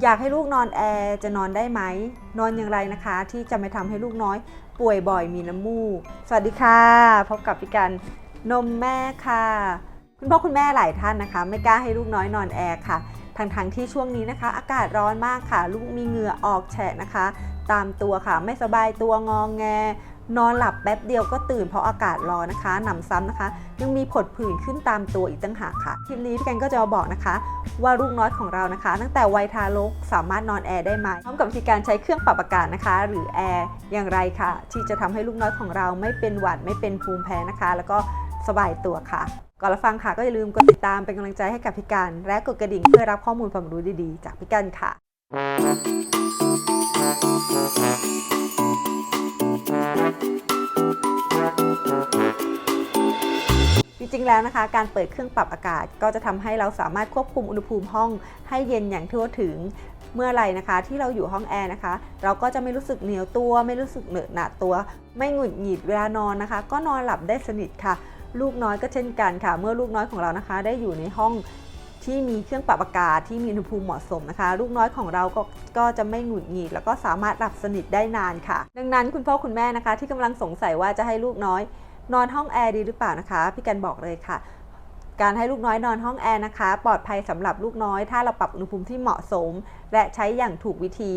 อยากให้ลูกนอนแอร์จะนอนได้ไหม นอนอย่างไรนะคะ ที่จะไม่ทำให้ลูกน้อย ป่วยบ่อยมีน้ำมูก สวัสดีค่ะ พบกับพี่กันนมแม่ค่ะ คุณพ่อคุณแม่หลายท่านนะคะ ไม่กล้าให้ลูกน้อยนอนแอร์ค่ะทั้งทงที่ช่วงนี้นะคะ อากาศร้อนมากค่ะ ลูกมีเหงื่อออกแฉะนะคะ ตามตัวค่ะ ไม่สบายตัวงองแง นอนหลับแป๊บเดียวก็ตื่นเพราะอากาศร้อนนะคะหนำซ้ำนะคะ ยังมีผดผื่นขึ้นตามตัวอีกตั้งหากค่ะ คลิปนี้พี่แกนก็จะมาบอกนะคะ ว่าลูกน้อยของเรานะคะ ตั้งแต่วัยทารกสามารถนอนแอร์ได้ไหมพร้อมกับวิธีการใช้เครื่องปรับอากาศนะคะ หรือแอร์อย่างไรค่ะ ที่จะทำให้ลูกน้อยของเราไม่เป็นหวัดไม่เป็นภูมิแพ้นะคะ แล้วก็สบายตัวค่ะก่อนรับฟังค่ะก็อย่าลืมกดติดตามเป็นกำลังใจให้กับพี่กันและกดกระดิ่งเพื่อรับข้อมูลความรู้ดีๆ จากพี่กันค่ะ งแล้วนะคะ การเปิดเครื่องปรับอากาศ ก็จะทำให้เราสามารถควบคุมอุณหภูมิห้องให้เย็นอย่างทั่วถึงเมื่อไรนะคะ ที่เราอยู่ห้องแอร์นะคะ เราก็จะไม่รู้สึกเหนียวตัว ไม่รู้สึกเหนอะหนะตัว ไม่หงุดหงิดเวลานอนนะคะ ก็นอนหลับได้สนิทค่ะ ลูกน้อยก็เช่นกันค่ะ เมื่อลูกน้อยของเรานะคะ ได้อยู่ในห้องที่มีเครื่องปรับอากาศที่มีอุณหภูมิเหมาะสมนะคะ ลูกน้อยของเราก็ก็จะไม่หงุดหงิดแล้วก็สามารถหลับสนิทได้นานค่ะ ดังนั้นคุณพ่อคุณแม่นะคะ ที่กำลังสงสัยว่าจะให้ลูกน้อย นอนห้องแอร์ดีหรือเปล่านะคะ พี่กันบอกเลยค่ะ การให้ลูกน้อยนอนห้องแอร์นะคะ ปลอดภัยสำหรับลูกน้อย ถ้าเราปรับอุณหภูมิที่เหมาะสม และใช้อย่างถูกวิธี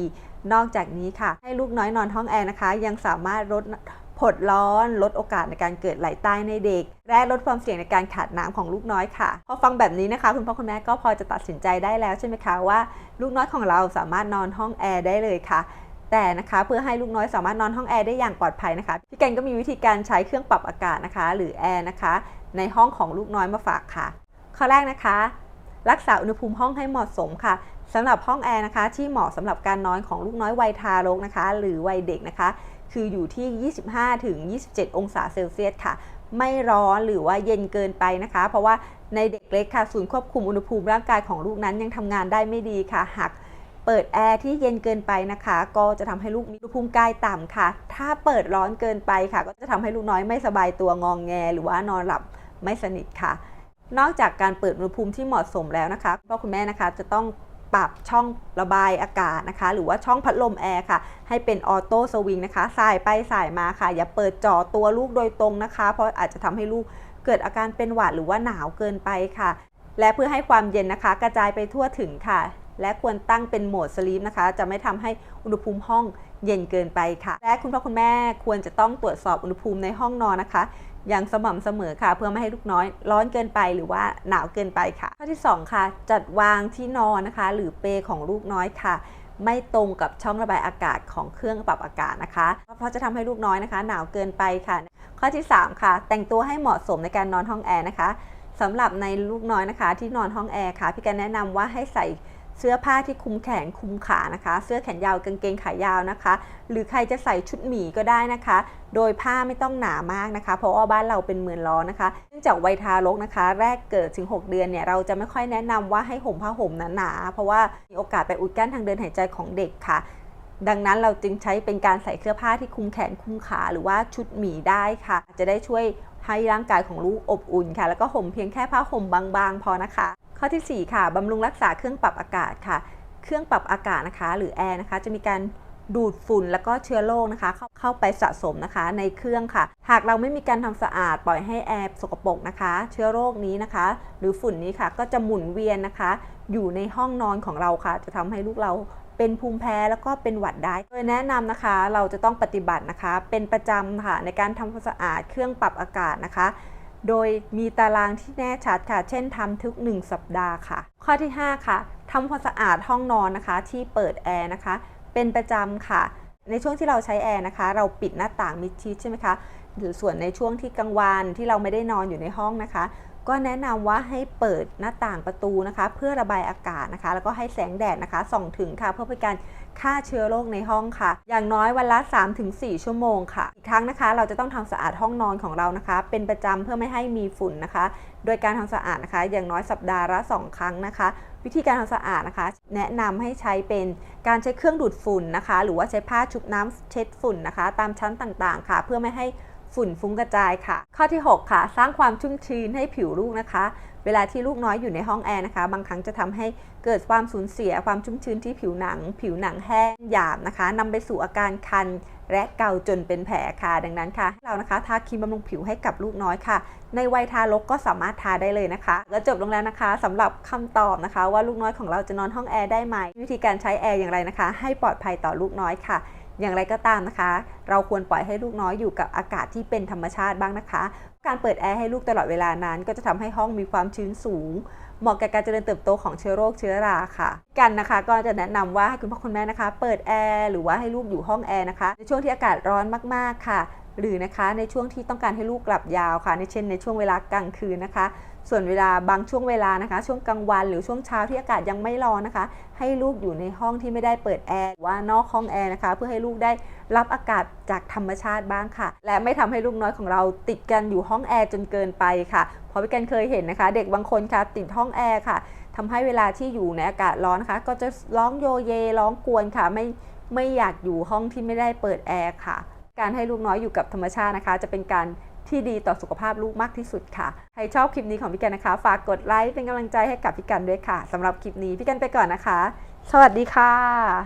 นอกจากนี้ค่ะ ให้ลูกน้อยนอนห้องแอร์นะคะ ยังสามารถลดผดร้อนลดโอกาสในการเกิดไหลใต้ในเด็ก และลดความเสี่ยงในการขาดน้ำของลูกน้อยค่ะ พอฟังแบบนี้นะคะ คุณพ่อคุณแม่ก็พอจะตัดสินใจได้แล้วใช่ไหมคะว่า ลูกน้อยของเราสามารถนอนห้องแอร์ได้เลยค่ะ แต่นะคะเพื่อให้ลูกน้อยสามารถนอนห้องแอร์ได้อย่างปลอดภัยนะคะพี่แกนก็มีวิธีการใช้เครื่องปรับอากาศนะคะ หรือแอร์นะคะ ในห้องของลูกน้อยมาฝากค่ะ ข้อแรกนะคะ รักษาอุณหภูมิห้องให้เหมาะสมค่ะสำหรับห้องแอร์นะคะ ที่เหมาะสำหรับการนอนของลูกน้อยวัยทารกนะคะ หรือวัยเด็กนะคะ คืออยู่ที่ 25ถึง27 องศาเซลเซียสค่ะ ไม่ร้อนหรือว่าเย็นเกินไปนะคะ เพราะว่าในเด็กเล็กค่ะศูนย์ควบคุมอุณหภูมิร่างกายของลูกนั้นยังทำงานได้ไม่ดีค่ะหาก เปิดแอร์ที่เย็นเกินไปนะคะ ก็จะทำให้ลูกมีอุณหภูมิกายต่ำค่ะ ถ้าเปิดร้อนเกินไปค่ะ ก็จะทำให้ลูกน้อยไม่สบายตัวงองแง หรือว่านอนหลับไม่สนิทค่ะ นอกจากการเปิดอุณหภูมิที่เหมาะสมแล้วนะคะพ่อคุณแม่นะคะจะต้องปรับช่องระบายอากาศนะคะ หรือว่าช่องพัดลมแอร์ค่ะ ให้เป็นออโต้สวิงนะคะ สายไปสายมาค่ะ อย่าเปิดจ่อตัวลูกโดยตรงนะคะ เพราะอาจจะทำให้ลูกเกิดอาการเป็นหวัดหรือว่าหนาวเกินไปค่ะ และเพื่อให้ความเย็นนะคะ กระจายไปทั่วถึงค่ะ และควรตั้งเป็นโหมดสลีปนะคะ จะไม่ทำให้อุณหภูมิห้องเย็นเกินไปค่ะ และคุณพ่อคุณแม่ควรจะต้องตรวจสอบอุณหภูมิในห้องนอนนะคะ อย่างสม่ำเสมอค่ะ เพื่อไม่ให้ลูกน้อยร้อนเกินไปหรือว่าหนาวเกินไปค่ะ ข้อที่ 2 ค่ะ จัดวางที่นอนนะคะ หรือเปของลูกน้อยค่ะ ไม่ตรงกับช่องระบายอากาศของเครื่องปรับอากาศนะคะ เพราะจะทำให้ลูกน้อยนะคะ หนาวเกินไปค่ะ ข้อที่ 3 ค่ะ แต่งตัวให้เหมาะสมในการนอนห้องแอร์นะคะสำหรับในลูกน้อยนะคะ ที่นอนห้องแอร์ค่ะพี่กันแนะนำว่าให้ใส่ เสื้อผ้าที่คุมแขนคุมขานะคะ เสื้อแขนยาวกางเกงขายาวนะคะ หรือใครจะใส่ชุดหมีก็ได้นะคะ โดยผ้าไม่ต้องหนามากนะคะ เพราะว่าบ้านเราเป็นเมืองร้อนนะคะเนื่องจากวัยทารกนะคะ แรกเกิดถึง 6 เดือนเนี่ยเราจะไม่ค่อยแนะนำว่าให้ห่มผ้าห่มหนาๆเพราะว่ามีโอกาสไปอุดกั้นทางเดินหายใจของเด็กค่ะดังนั้นเราจึงใช้เป็นการใส่เสื้อผ้าที่คุมแขนคุมขาหรือว่าชุดหมีได้ค่ะ จะได้ช่วยให้ร่างกายของลูกอบอุ่นค่ะ แล้วก็ห่มเพียงแค่ผ้าห่มบางๆ พอนะคะ ข้อทีสี่ 4 ค่ะบำรุงรักษาเครื่องปรับอากาศค่ะ เครื่องปรับอากาศนะคะ หรือแอร์นะคะจะมีการดูดฝุ่นแล้วก็เชื้อโรคนะคะเข้าเข้าไปสะสมนะคะในเครื่องค่ะ หากเราไม่มีการทำสะอาดปล่อยให้แอร์สกปรกนะคะ เชื้อโรคนี้นะคะ หรือฝุ่นนี้ค่ะก็จะหมุนเวียนนะคะ อยู่ในห้องนอนของเราค่ะ จะทำให้ลูกเราเป็นภูมิแพ้แล้วก็เป็นหวัดได้ โดยแนะนำนะคะเราจะต้องปฏิบัตินะคะ เป็นประจำค่ะในการทำความสะอาดเครื่องปรับอากาศนะคะ โดยมีตารางที่แน่ชัดค่ะ เช่นทำทุก 1 สัปดาห์ค่ะ ข้อที่ 5 ค่ะทำความสะอาดห้องนอนนะคะ ที่เปิดแอร์นะคะ เป็นประจำค่ะ ในช่วงที่เราใช้แอร์นะคะ เราปิดหน้าต่างมิดชิดใช่ไหมคะหรือส่วนในช่วงที่กลางวันที่เราไม่ได้นอนอยู่ในห้องนะคะ ก็แนะนำว่าให้เปิดหน้าต่างประตูนะคะ เพื่อระบายอากาศนะคะ แล้วก็ให้แสงแดดนะคะส่องถึงค่ะ เพื่อเป็นการฆ่าเชื้อโรคในห้องค่ะ อย่างน้อยวันละ 3-4 ชั่วโมงค่ะอีกทั้งนะคะ เราจะต้องทำสะอาดห้องนอนของเรานะคะ เป็นประจำเพื่อไม่ให้มีฝุ่นนะคะ โดยการทำสะอาดนะคะ อย่างน้อยสัปดาห์ละ 2 ครั้งนะคะ วิธีการทำสะอาดนะคะ แนะนำให้ใช้เป็นการใช้เครื่องดูดฝุ่นนะคะ หรือว่าใช้ผ้าชุบน้ำเช็ดฝุ่นนะคะ ตามชั้นต่างๆ ค่ะ เพื่อไม่ให้ ฝุ่นฟุ้งกระจายค่ะ ข้อที่ 6 ค่ะ สร้างความชุ่มชื้นให้ผิวลูกนะคะ เวลาที่ลูกน้อยอยู่ในห้องแอร์นะคะ บางครั้งจะทำให้เกิดความสูญเสียความชุ่มชื้นที่ผิวหนัง ผิวหนังแห้งหยาบนะคะนำไปสู่อาการคันและเกาจนเป็นแผลค่ะ ดังนั้นค่ะให้เรานะคะทาครีมบำรุงผิวให้กับลูกน้อยค่ะ ในวัยทารกก็สามารถทาได้เลยนะคะแล้วจบลงแล้วนะคะสำหรับคำตอบนะคะ ว่าลูกน้อยของเราจะนอนห้องแอร์ได้ไหมวิธีการใช้แอร์อย่างไรนะคะ ให้ปลอดภัยต่อลูกน้อยค่ะ อย่างไรก็ตามนะคะ เราควรปล่อยให้ลูกน้อยอยู่กับอากาศที่เป็นธรรมชาติบ้างนะคะ การเปิดแอร์ให้ลูกตลอดเวลานั้น ก็จะทำให้ห้องมีความชื้นสูง เหมาะกับการเจริญเติบโตของเชื้อโรคเชื้อราค่ะ กันนะคะก็จะแนะนำว่าให้คุณพ่อคุณแม่นะคะ เปิดแอร์หรือว่าให้ลูกอยู่ห้องแอร์นะคะในช่วงที่อากาศร้อนมากๆค่ะ หรือนะคะในช่วงที่ต้องการให้ลูกกลับยาวค่ะ ในเช่น ในช่วงเวลากลางคืนนะคะ ส่วนเวลาบางช่วงเวลานะคะ ช่วงกลางวันหรือช่วงเช้าที่อากาศยังไม่ร้อนนะคะ ให้ลูกอยู่ในห้องที่ไม่ได้เปิดแอร์หรือว่านอกห้องแอร์นะคะ เพื่อให้ลูกได้รับอากาศจากธรรมชาติบ้างค่ะ และไม่ทำให้ลูกน้อยของเราติดกันอยู่ห้องแอร์จนเกินไปค่ะเพราะพี่กันเคยเห็นนะคะ เด็กบางคนค่ะติดห้องแอร์ค่ะทำให้เวลาที่อยู่ในอากาศร้อนนะคะ ก็จะร้องโยเยร้องกวนค่ะ ไม่ไม่อยากอยู่ห้องที่ไม่ได้เปิดแอร์ค่ะ การให้ลูกน้อยอยู่กับธรรมชาตินะคะ จะเป็นการที่ดีต่อสุขภาพลูกมากที่สุดค่ะ ใครชอบคลิปนี้ของพี่กันนะคะ ฝากกดไลค์เป็นกำลังใจให้กับพี่กันด้วยค่ะสำหรับคลิปนี้พี่กันไปก่อนนะคะ สวัสดีค่ะ